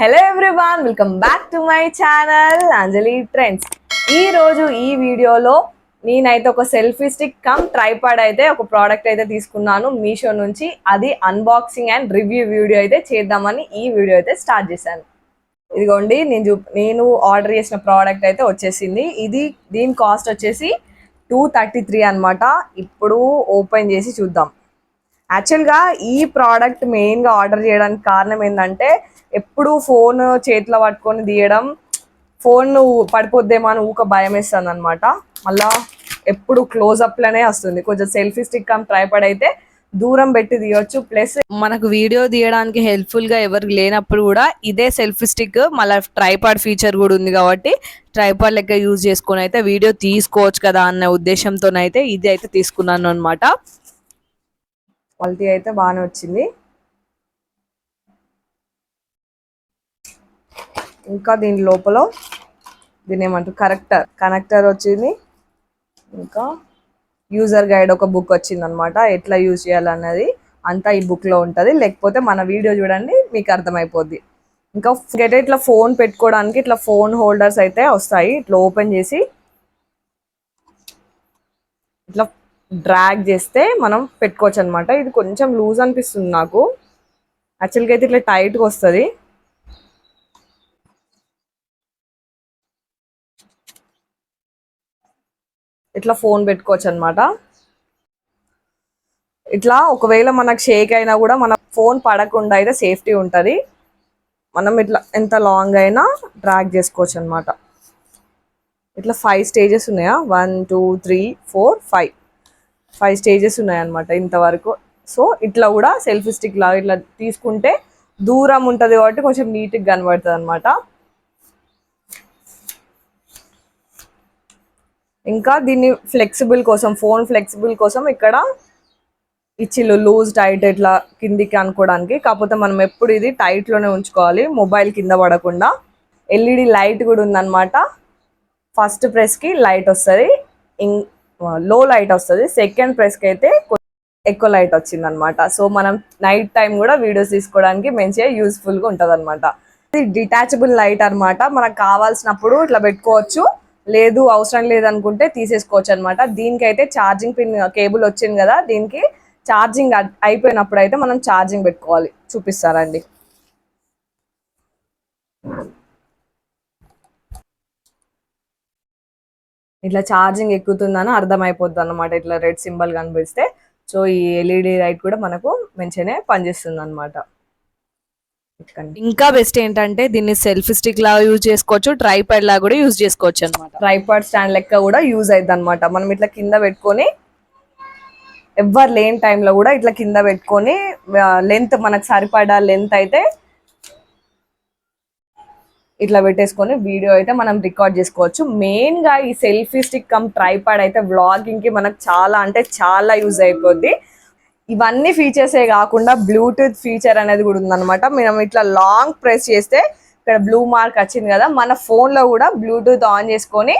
Hello everyone welcome back to my channel Anjali trends ఈ రోజు ఈ వీడియోలో నేనైతే ఒక సెల్ఫీ స్టిక్ కమ్ ట్రైపాడ్ అయితే ఒక ప్రోడక్ట్ అయితే తీసుకున్నాను మీషో నుంచి. అది అన్బాక్సింగ్ అండ్ రివ్యూ వీడియో అయితే చేద్దామని ఈ వీడియో అయితే స్టార్ట్ చేశాను. ఇదిగోండి నేను చూ నేను ఆర్డర్ చేసిన ప్రోడక్ట్ అయితే వచ్చేసింది. ఇది దీని కాస్ట్ వచ్చేసి టూ థర్టీ త్రీ అనమాట ఇప్పుడు ఓపెన్ చేసి చూద్దాం. యాక్చువల్గా ఈ ప్రోడక్ట్ మెయిన్గా ఆర్డర్ చేయడానికి కారణం ఏంటంటే ఎప్పుడు ఫోన్ చేతిలో పట్టుకొని తీయడం ఫోన్ పడిపోద్దేమో అని ఊక భయం వేస్తుంది అనమాట మళ్ళా ఎప్పుడు క్లోజ్అప్లోనే వస్తుంది. కొంచెం సెల్ఫీ స్టిక్ అని ట్రైపడ్ అయితే దూరం పెట్టి తీయొచ్చు. ప్లస్ మనకు వీడియో తీయడానికి హెల్ప్ఫుల్గా ఎవరికి లేనప్పుడు కూడా ఇదే సెల్ఫీ స్టిక్ మళ్ళీ ట్రైపాడ్ ఫీచర్ కూడా ఉంది కాబట్టి ట్రైపాడ్ లెక్క యూజ్ చేసుకొని అయితే వీడియో తీసుకోవచ్చు కదా అన్న ఉద్దేశంతోనైతే ఇది అయితే తీసుకున్నాను అనమాట క్వాలిటీ అయితే బాగానే వచ్చింది. ఇంకా దీని లోపల దీని ఏమంటారు కరెక్టర్. కనెక్టర్ వచ్చింది. ఇంకా యూజర్ గైడ్ ఒక బుక్ వచ్చింది అనమాట ఎట్లా యూజ్ చేయాలన్నది అంతా ఈ బుక్లో ఉంటుంది. లేకపోతే మన వీడియో చూడండి మీకు అర్థమైపోద్ది. ఇంకా అయితే ఇట్లా ఫోన్ పెట్టుకోవడానికి ఇట్లా ఫోన్ హోల్డర్స్ అయితే వస్తాయి. ఇట్లా ఓపెన్ చేసి ఇట్లా డ్రాగ్ చేస్తే మనం పెట్టుకోవచ్చు అనమాట ఇది కొంచెం లూజ్ అనిపిస్తుంది నాకు. యాక్చువల్గా అయితే ఇట్లా టైట్గా వస్తుంది. ఇట్లా ఫోన్ పెట్టుకోవచ్చు అనమాట ఇట్లా ఒకవేళ మనకు షేక్ అయినా కూడా మన ఫోన్ పడకుండా అయితే సేఫ్టీ ఉంటుంది. మనం ఇట్లా ఎంత లాంగ్ అయినా డ్రాగ్ చేసుకోవచ్చు అనమాట ఇట్లా ఫైవ్ స్టేజెస్ ఉన్నాయా? One two three four five. Five stages ఉన్నాయన్నమాట ఇంతవరకు. సో ఇట్లా కూడా సెల్ఫీ స్టిక్ లాగా ఇట్లా తీసుకుంటే దూరం ఉంటుంది కాబట్టి కొంచెం నీట్గా కనబడుతుంది అనమాట ఇంకా దీన్ని ఫ్లెక్సిబుల్ కోసం ఫోన్ ఫ్లెక్సిబుల్ కోసం ఇక్కడ ఇచ్చిళ్ళు లూజ్ టైట్ ఇట్లా కిందికి అనుకోవడానికి. కాకపోతే మనం ఎప్పుడు ఇది టైట్లోనే ఉంచుకోవాలి మొబైల్ కింద పడకుండా. ఎల్ఈడి లైట్ కూడా ఉందన్నమాట. ఫస్ట్ ప్రెస్కి లైట్ వస్తుంది. ఇం లో లైట్ వస్తుంది. సెకండ్ ప్రెస్కి అయితే ఎక్కువ లైట్ వచ్చింది అనమాట సో మనం నైట్ టైం కూడా వీడియోస్ తీసుకోవడానికి మంచిగా యూస్ఫుల్గా ఉంటుంది అనమాట ఇది డిటాచబుల్ లైట్ అనమాట మనకు కావాల్సినప్పుడు ఇట్లా పెట్టుకోవచ్చు. లేదు అవసరం లేదనుకుంటే తీసేసుకోవచ్చు అనమాట దీనికైతే ఛార్జింగ్ పిన్ కేబుల్ వచ్చింది కదా దీనికి ఛార్జింగ్ అయిపోయినప్పుడు అయితే మనం ఛార్జింగ్ పెట్టుకోవాలి. చూపిస్తారండి ఇట్లా ఛార్జింగ్ ఎక్కుతుందని అర్థమైపోద్ది అనమాట ఇట్లా రెడ్ సింబల్ కనిపిస్తే. సో ఈ ఎల్ఈడి లైట్ కూడా మనకు మంచిగానే పనిచేస్తుంది అనమాట ఇంకా బెస్ట్ ఏంటంటే దీన్ని సెల్ఫీ స్టిక్ లాగా యూజ్ చేసుకోవచ్చు ట్రైపాడ్ లాగా కూడా యూజ్ చేసుకోవచ్చు అనమాట ట్రైపాడ్ స్టాండ్ లెక్క కూడా యూజ్ అవుతుంది అనమాట మనం ఇట్లా కింద పెట్టుకొని ఎవ్వరు లేని టైంలో కూడా ఇట్లా కింద పెట్టుకొని లెంత్ మనకు సరిపడా లెంత్ అయితే ఇట్లా పెట్టేసుకొని వీడియో అయితే మనం రికార్డ్ చేసుకోవచ్చు. మెయిన్గా ఈ సెల్ఫీ స్టిక్ కమ్ ట్రైపాడ్ అయితే వ్లాగింగ్కి మనకు చాలా అంటే చాలా యూజ్ అయిపోద్ది. ఇవన్నీ ఫీచర్సే కాకుండా బ్లూటూత్ ఫీచర్ అనేది కూడా ఉందన్నమాట. మనం ఇట్లా లాంగ్ ప్రెస్ చేస్తే ఇక్కడ బ్లూ మార్క్ వచ్చింది కదా మన ఫోన్లో కూడా బ్లూటూత్ ఆన్ చేసుకొని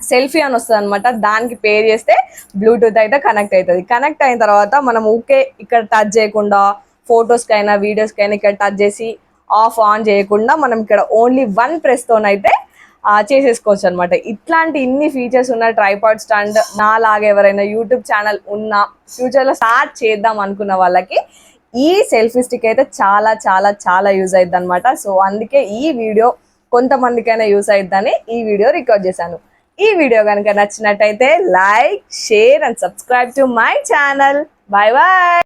సెల్ఫీ అని వస్తుంది అనమాట దానికి పేర్ చేస్తే బ్లూటూత్ అయితే కనెక్ట్ అవుతుంది. కనెక్ట్ అయిన తర్వాత మనం ఊకే ఇక్కడ టచ్ చేయకుండా ఫొటోస్కైనా వీడియోస్కైనా ఇక్కడ టచ్ చేసి ఆఫ్ ఆన్ చేయకుండా మనం ఇక్కడ ఓన్లీ వన్ ప్రెస్తోనైతే చేసేసుకోవచ్చు అనమాట ఇట్లాంటి ఇన్ని ఫీచర్స్ ఉన్న ట్రైపాడ్ స్టాండ్ నాలాగా ఎవరైనా యూట్యూబ్ ఛానల్ ఉన్న ఫ్యూచర్లో స్టార్ట్ చేద్దాం అనుకున్న వాళ్ళకి ఈ సెల్ఫీ స్టిక్ అయితే చాలా చాలా చాలా యూజ్ అవుతుంది అనమాట సో అందుకే ఈ వీడియో కొంతమందికైనా యూజ్ అవుతుందని ఈ వీడియో రికార్డ్ చేశాను. ఈ వీడియో కనుక నచ్చినట్టయితే like share and subscribe to my channel bye bye